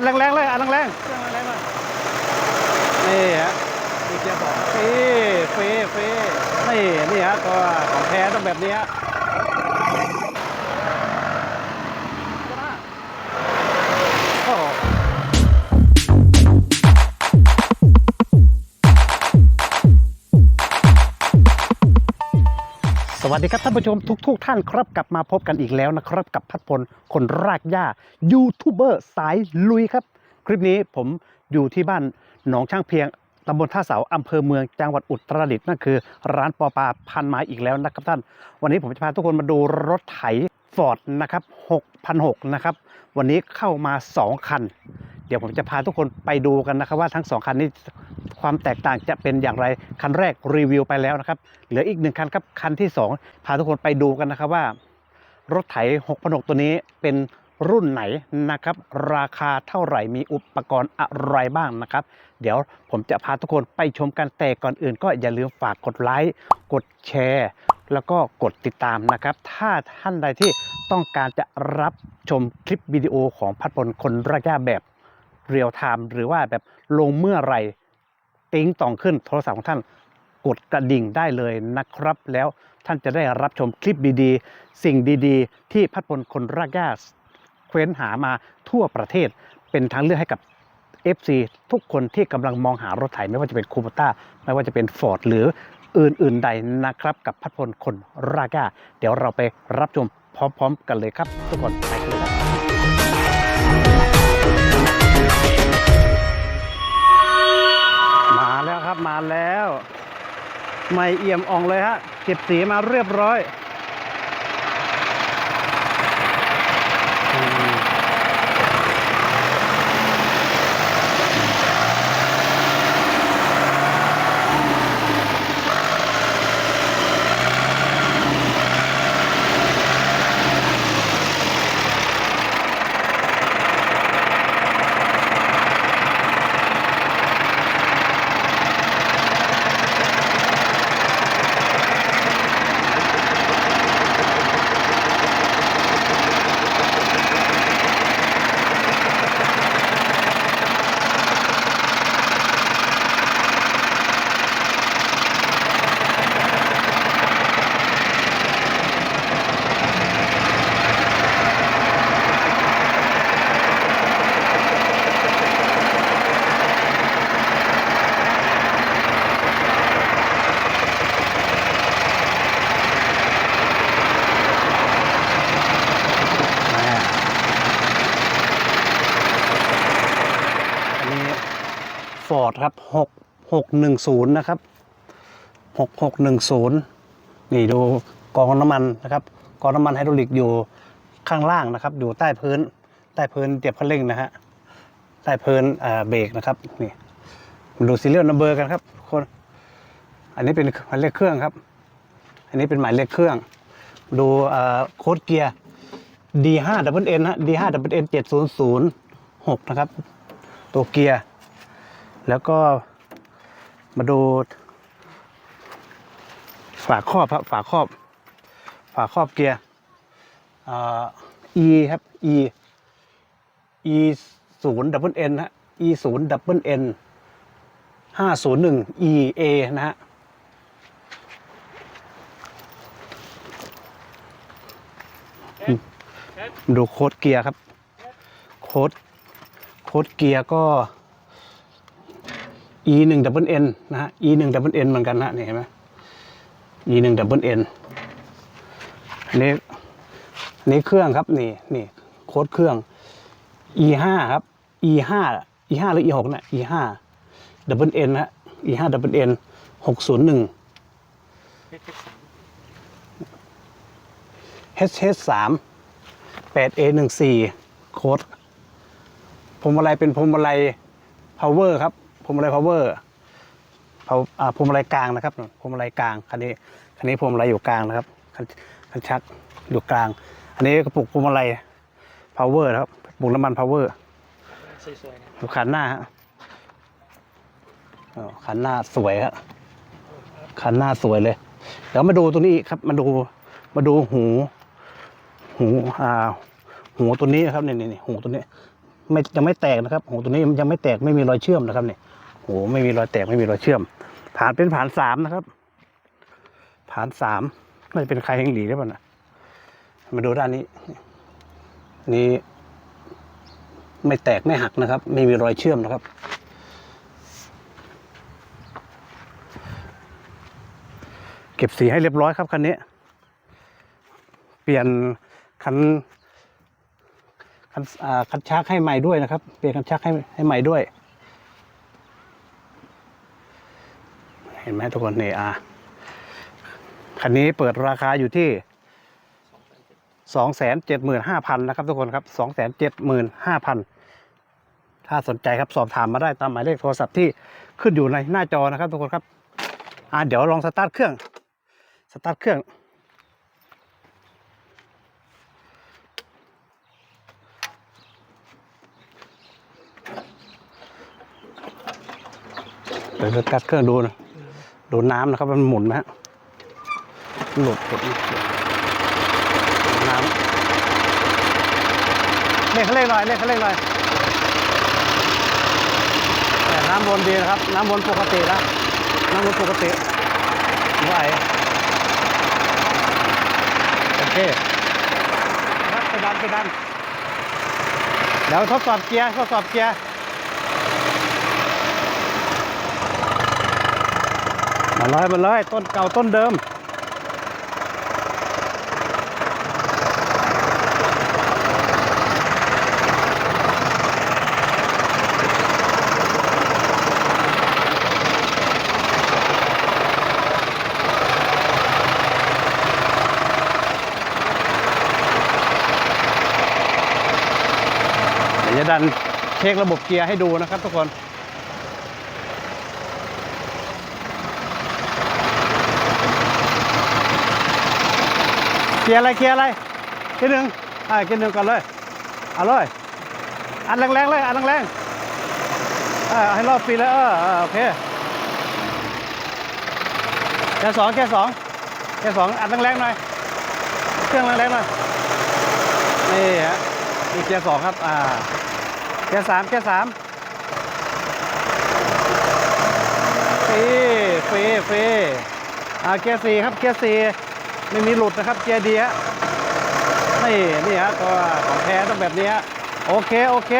นแรงๆเลย อันแรงๆเครื่องแรงๆเลยนี่ฮะนี่เจบอกเฟ่เฟ่เฟ่นี่นี่ฮะตัวของแท้ต้องแบบนี้ฮะ วัสดีครับท่านผู้ชมทุกๆทท่านครับกลับมาพบกันอีกแล้วนะครับ กับพัดพลคนรากหญ้ายูทูบเบอร์สายลุยครับ คลิปนี้ผมอยู่ที่บ้านหนองช่างเพียงตำบลท่าเสาอำเภอเมืองจังหวัดอุตรดิตถ์นั่นคือ ร้านปอปลาพันไม้อีกแล้วนะครับท่าน วันนี้ผมจะพาทุกคนมาดูรถไถฟอร์ดนะครับ6,600นะครับวันนี้เข้ามา 2 คัน เดี๋ยวผมจะพาทุกคนไปดูกันนะครับว่าทั้ง 2 คันนี้ความแตกต่างจะเป็นอย่างไร คันแรกรีวิวไปแล้วนะครับ เหลืออีกหนึ่งคันครับ คันที่ 2 พาทุกคนไปดูกันนะครับว่ารถไถ6,600ตัวนี้เป็นรุ่นไหนนะครับ ราคาเท่าไหร่มีอุปกรณ์อะไรบ้างนะครับ เดี๋ยวผมจะพาทุกคนไปชมกันแต่ก่อนอื่น ก็อย่าลืมฝากกดไลค์กดแชร์ แล้วก็กดติดตามนะครับ ถ้าท่านใดที่ต้องการจะรับชมคลิปวิดีโอของพัดพลคนรากหญ้าแบบ เรียลไทม์หรือว่าแบบลงเมื่อไหรติ้งต่องขึ้นโทรศัพท์ของท่านกดกระดิ่งได้เลยนะครับ แล้วท่านจะได้รับชมคลิปดีๆ สิ่งดีๆ ที่พัดพลคนรากหญ้าเคว้นหามาทั่วประเทศ เป็นทางเลือกให้กับ FC ทุกคนที่กำลังมองหารถไถไม่ว่าจะเป็นคูปต้าไม่ว่าจะเป็นฟอร์ดหรืออื่นๆใดนะครับ กับพัดพลคนรากหญ้าเดี๋ยวเราไปรับชมพร้อมๆ กันเลยครับ ทุกคนไปเลย มาแล้ว ไม่เอี่ยมอ่องเลยฮะเก็บสีมาเรียบร้อย ฟอร์ดครับหกหกหนึ่งศูนย์นะครับหกหกหนึ่งศูนย์นี่ดูกองน้ำมันนะครับกองน้ำมันไฮดรอลิกอยู่ข้างล่างนะครับ อยู่ใต้พื้น ใต้พื้นเตียบคันเร่งนะฮะใต้พื้นเบรกนะครับนี่มาดูซีเรียลนัมเบอร์กันครับคนอันนี้เป็นหมายเลขเครื่องครับ อันนี้เป็นหมายเลขเครื่อง ดูโค้ดเกียร์ D5 double N ฮะ D5 double N 7006นะครับ ตัวเกียร์ แล้วก็มาดู ฝาครอบครับฝาครอบ ฝาครอบเกียร์อ่า E ครับ E E 0 double N ฮะ E 0 double N 501 E A นะฮะดูโค้ดเกียร์ครับ โค้ดโค้ดเกียร์ก็ e หนึ่ง double n นะฮะ e หนึ่ง double n เหมือนกันนะนี่เห็นไหม e หนึ่ง double n อันนี้อันนี้เครื่องครับนี่นี่โค้ดเครื่อง e ห้าครับ e ห้า e ห้าหรือ e หกนะ e ห้า double n นะฮะ e ห้า double n หกศูนย์หนึ่ง h h สาม 8A 1 4โค้ดพวงมาลัยเป็นพวงมาลัย power ครับ วงมาลัย power พวอ่าพวงมาลัยกลางนะครับพวงมาลัยกลางคันนี้คันนี้พวงมาลัยอยู่กลางนะครับคันชักอยู่กลาง อันนี้กระปุกพวงมาลัย power นะครับปุกน้ำมัน power สวยๆนะดูขันหน้าฮะขันหน้าสวยฮะขันหน้าสวยเลยเดี๋ยวมาดูตรงนี้ครับมาดูมาดูหู หูอ่าหูตัวนี้นะครับนี่นี่หูตัวนี้ไม่ยังไม่แตกนะครับโอ้โหตัวนี้ยังไม่แตกไม่มีรอยเชื่อมนะครับเนี่ย โอ้โหไม่มีรอยแตกไม่มีรอยเชื่อม ผ่านเป็นผ่านสามนะครับ ผ่านสามน่าจะเป็นใครแห่งหลีหรือเปล่านะมาดูด้านนี้ นี่ไม่แตกไม่หักนะครับ ไม่มีรอยเชื่อมนะครับ เก็บสีให้เรียบร้อยครับคันนี้ เปลี่ยนคันคันคันชักให้ใหม่ด้วยนะครับ เปลี่ยนคันชักให้ให้ใหม่ด้วย เห็นไหมทุกคนนี่อ่าคันนี้เปิดราคาอยู่ที่สองแสนเจ็ดหมื่นห้าพันนะครับทุกคนครับสองแสนเจ็ดหมื่นห้าพันถ้าสนใจครับสอบถามมาได้ตามหมายเลขโทรศัพท์ที่ขึ้นอยู่ในหน้าจอนะครับทุกคนครับอ่าเดี๋ยวลองสตาร์ทเครื่อง สตาร์ทเครื่อง เดี๋ยวสตาร์ทเครื่องดูนะ ดูน้ำนะครับมันหมุนไหมฮะหลุดหลุดน้ำเร่งคันเร่งหน่อยเร่งคันเร่งหน่อยแต่น้ำวนดีนะครับ น้ำวนปกตินะน้ำวนปกติไหวโอเคครับไปดันไปดันเดี๋ยวทดสอบเกียร์ทดสอบเกียร์ มา เลยมาเลยต้นเก่าต้นเดิม เดี๋ยวจะดันเช็คระบบเกียร์ให้ดูนะครับทุกคน เกียร์อะไรเกียร์อะไรเกียร์หนึ่งอ่าเกียร์หนึ่งก่อนเลยเอาเลยอันแรงๆเลยอันแรงๆเออให้รอบฟรีเลยเออโอเคเกียร์สองเกียร์สองเกียร์สองอัดแรงๆหน่อยเครื่องแรงๆหน่อยนี่ฮะนี่เกียร์สองครับอ่าเกียร์สามเกียร์สามฟรีฟรีฟรีอ่าเกียร์สี่ครับเกียร์สี่ ไม่มีหลุดนะครับเกียร์ดีฮะนี่นี่ฮะตัวของแท้ต้องแบบนี้ฮะโอเคโอเค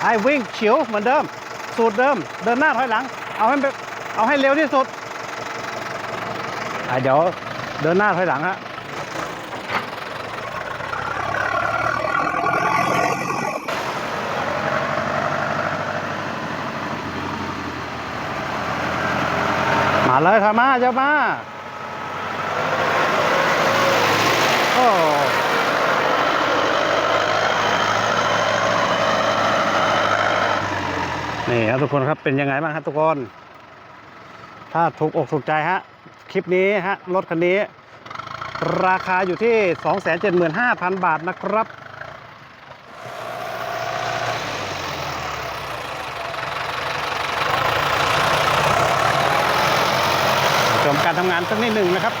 ไอ้วิ่งเฉียวเหมือนเดิม สูตรเดิม เดินหน้าถอยหลัง เอาให้เอาให้เร็วที่สุดอะเดี๋ยวเดินหน้าถอยหลังฮะมาเลยครับมาเจ้ามาโอ้ นี่ครับทุกคนครับเป็นยังไงบ้างครับทุกคน ถ้าถูกอกถูกใจฮะคลิปนี้ฮะรถคันนี้ ราคาอยู่ที่ 275,000 บาทนะครับ ชมการทำงานสักนิดหนึ่งนะครับ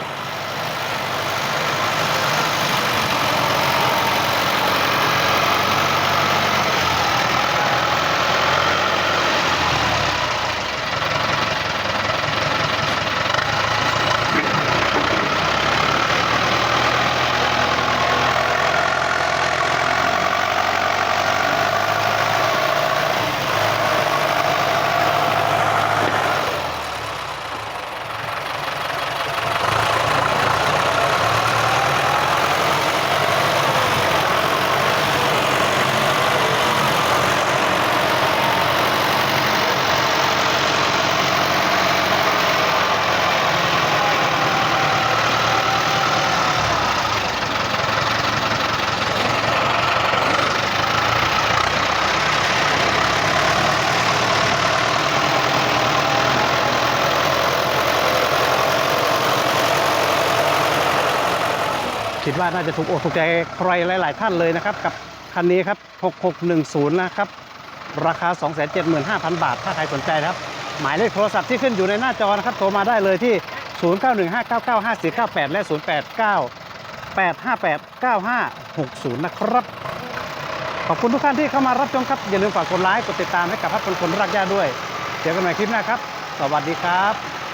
คิดว่าน่าจะถูกอกถูกใจใครหลาย ๆ ท่านเลยนะครับ กับคันนี้ครับ 6610 นะครับ ราคา 275,000 บาท ถ้าใครสนใจนะครับ หมายเลขโทรศัพท์ที่ขึ้นอยู่ในหน้าจอนะครับ โทรมาได้เลยที่ 0915995498 และ 089 858 9560 นะครับ ขอบคุณทุกท่านที่เข้ามารับชมครับ อย่าลืมฝากกดไลค์ กดติดตามให้กับพัดพลคนรักย่าด้วย เจอกันใหม่คลิปหน้าครับ สวัสดีครับ